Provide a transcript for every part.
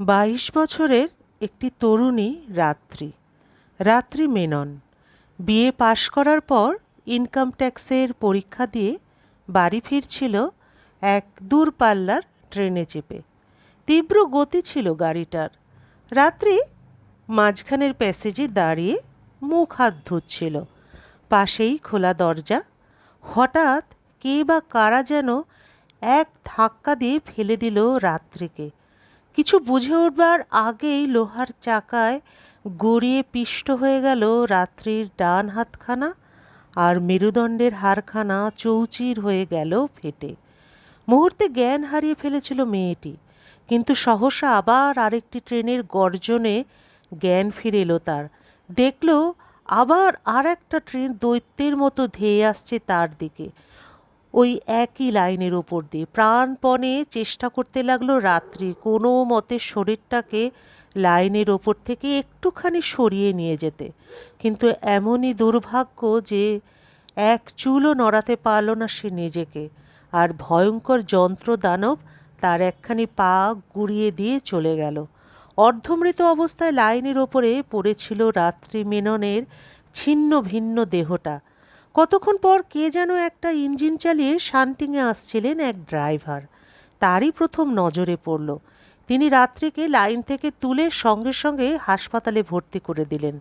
বাইশ বছরের একটি তরুণী রাত্রি রাত্রি মেনন। বিএ পাশ করার পর ইনকাম ট্যাক্সের পরীক্ষা দিয়ে বাড়ি ফিরছিল এক দূরপাল্লার ট্রেনে চেপে। তীব্র গতি ছিল গাড়িটার। রাত্রি মাঝখানের প্যাসেজে দাঁড়িয়ে মুখ হাত ধুচ্ছিল। পাশেই খোলা দরজা। হঠাৎ কে বা কারা যেন এক ধাক্কা দিয়ে ফেলে দিল রাত্রিকে। কিছু বুঝে উঠবার আগেই লোহার চাকায় গড়িয়ে পিষ্ট হয়ে গেল রাত্রির ডান হাতখানা আর মেরুদণ্ডের হাড়খানা চৌচির হয়ে গেল ফেটে। মুহূর্তে জ্ঞান হারিয়ে ফেলেছিল মেয়েটি, কিন্তু সহসা আবার আরেকটি ট্রেনের গর্জনে জ্ঞান ফিরে এলো তার। দেখল আবার আর একটা ট্রেন দৈত্যের মতো ধেয়ে আসছে তার দিকে। ওই একই লাইনের ওপর দিয়ে। প্রাণপণে চেষ্টা করতে লাগল রাত্রি কোনো মতে শরীরটাকে লাইনের ওপর থেকে একটুখানি সরিয়ে নিয়ে যেতে। কিন্তু এমনই দুর্ভাগ্য যে এক চুলও নড়াতে পারল না সে নিজেকে। আর ভয়ঙ্কর যন্ত্র দানব তার একখানি পা গুড়িয়ে দিয়ে চলে গেল। অর্ধমৃত অবস্থায় লাইনের ওপরে পড়েছিল রাত্রি মেননের ছিন্ন ভিন্ন দেহটা। কতক্ষণ পর কে যেন একটা ইঞ্জিন চালিয়ে শান্টিংয়ে আসছিলেন এক ড্রাইভার। তারই প্রথম নজরে পড়ল। তিনি রাত্রিকে লাইন থেকে তুলে সঙ্গে সঙ্গে হাসপাতালে ভর্তি করে দিলেন।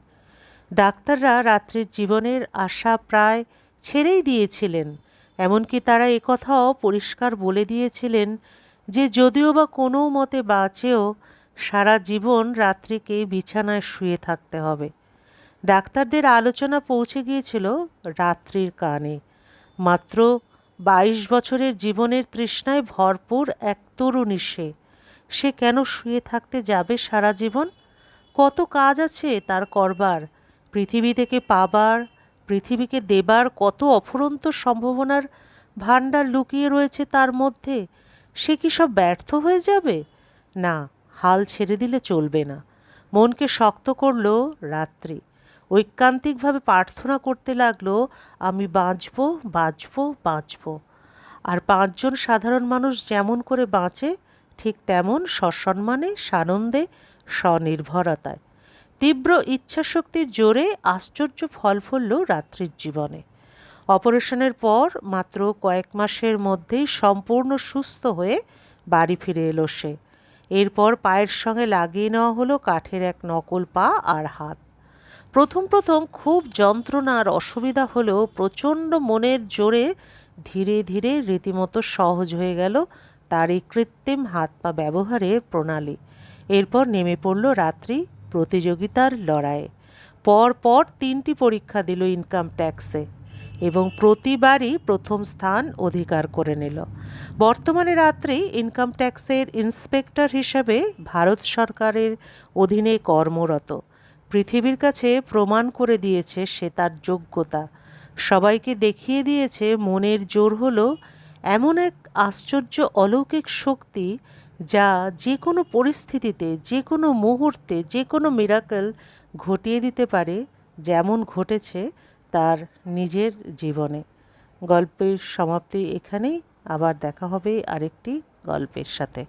ডাক্তাররা রাত্রির জীবনের আশা প্রায় ছেড়েই দিয়েছিলেন, এমনকি তারা একথাও পরিষ্কার বলে দিয়েছিলেন যে যদিও বা কোনো মতে বাঁচেও সারা জীবন রাত্রিকে বিছানায় শুয়ে থাকতে হবে। ডাক্তারদের আলোচনা পৌঁছে গিয়েছিল রাত্রির কানে। মাত্র বাইশ বছরের জীবনের তৃষ্ণায় ভরপুর এক তরুণী সে। সে কেন শুয়ে থাকতে যাবে সারা জীবন? কত কাজ আছে তার করবার? পৃথিবী থেকে পাবার, পৃথিবীকে দেবার কত অফুরন্ত সম্ভাবনার ভাণ্ডার লুকিয়ে রয়েছে তার মধ্যে? সে কি সব ব্যর্থ হয়ে যাবে? না, হাল ছেড়ে দিলে চলবে না। মনকে শক্ত করল রাত্রি। ঐকান্তিকভাবে প্রার্থনা করতে লাগল, আমি বাঁচব বাঁচব বাঁচব। আর পাঁচজন সাধারণ মানুষ যেমন করে বাঁচে, ঠিক তেমন সসম্মানে, সানন্দে, স্বনির্ভরতায়। তীব্র ইচ্ছাশক্তির জোরে আশ্চর্য ফল ফলল রাত্রির জীবনে। অপারেশনের পর মাত্র কয়েক মাসের মধ্যেই সম্পূর্ণ সুস্থ হয়ে বাড়ি ফিরে এলো সে। এরপর পায়ের সঙ্গে লাগিয়ে নেওয়া হলো কাঠের এক নকল পা আর হাত। প্রথম প্রথম খুব যন্ত্রণা আর অসুবিধা হলেও প্রচণ্ড মনের জোরে ধীরে ধীরে রীতিমতো সহজ হয়ে গেল তার এই কৃত্রিম হাত পা ব্যবহারের প্রণালী। এরপর নেমে পড়ল রাত্রি প্রতিযোগিতার লড়াইয়ে। পর পর তিনটি পরীক্ষা দিল ইনকাম ট্যাক্সে এবং প্রতিবারই প্রথম স্থান অধিকার করে নিল। বর্তমানে রাত্রি ইনকাম ট্যাক্সের ইন্সপেক্টর হিসেবে ভারত সরকারের অধীনে কর্মরত। পৃথিবীর কাছে প্রমাণ করে দিয়েছে সে তার যোগ্যতা। সবাইকে দেখিয়ে দিয়েছে মনের জোর হলো এমন এক আশ্চর্য অলৌকিক শক্তি যা যে কোনো পরিস্থিতিতে যে কোনো মুহূর্তে যে কোনো মিরাকল ঘটিয়ে দিতে পারে যেমন ঘটেছে তার নিজের জীবনে। গল্পের সমাপ্তি এখানেই। আবার দেখা হবে আরেকটি গল্পের সাথে।